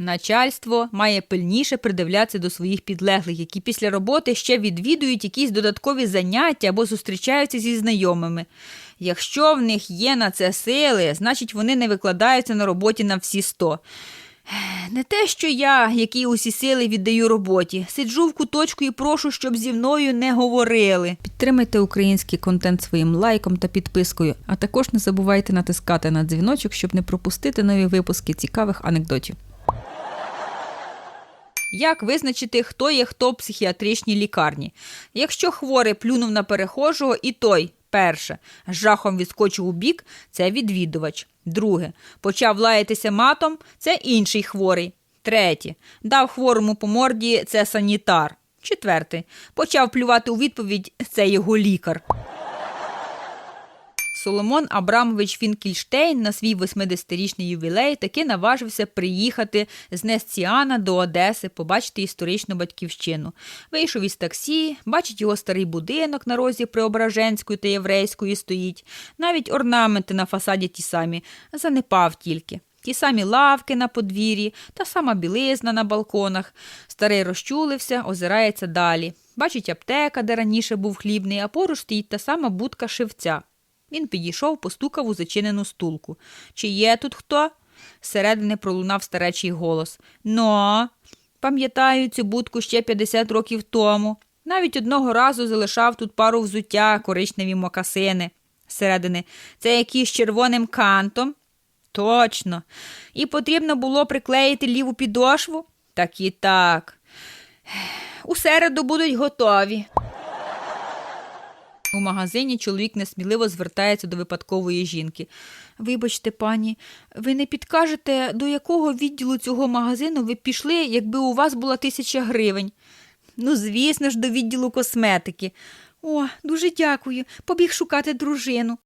Начальство має пильніше придивлятися до своїх підлеглих, які після роботи ще відвідують якісь додаткові заняття або зустрічаються зі знайомими. Якщо в них є на це сили, значить вони не викладаються на роботі на всі сто. Не те, що я, які усі сили віддаю роботі, сиджу в куточку і прошу, щоб зі мною не говорили. Підтримайте український контент своїм лайком та підпискою, а також не забувайте натискати на дзвіночок, щоб не пропустити нові випуски цікавих анекдотів. Як визначити, хто є хто в психіатричній лікарні? Якщо хворий плюнув на перехожого, і той, перше, з жахом відскочив у бік, це відвідувач. Друге, почав лаятися матом, це інший хворий. Третє, дав хворому по морді, це санітар. Четвертий, почав плювати у відповідь, це його лікар. Соломон Абрамович Фінкельштейн на свій 80-річний ювілей таки наважився приїхати з Несціана до Одеси, побачити історичну батьківщину. Вийшов із таксі, бачить його старий будинок на розі Преображенської та Єврейської стоїть. Навіть орнаменти на фасаді ті самі, занепав тільки. Ті самі лавки на подвір'ї, та сама білизна на балконах. Старий розчулився, озирається далі. Бачить аптека, де раніше був хлібний, а поруч стоїть та сама будка шивця. Він підійшов, постукав у зачинену стулку. Чи є тут хто? Зсередини пролунав старечий голос. Но, пам'ятаю цю будку ще 50 років тому. Навіть одного разу залишав тут пару взуття, коричневі мокасини. Зсередини, це якісь червоним кантом. Точно. І потрібно було приклеїти ліву підошву? Так і так. У середу будуть готові. У магазині чоловік несміливо звертається до випадкової жінки. Вибачте, пані, ви не підкажете, до якого відділу цього магазину ви пішли, якби у вас була тисяча гривень? Ну, звісно ж, до відділу косметики. О, дуже дякую. Побіг шукати дружину.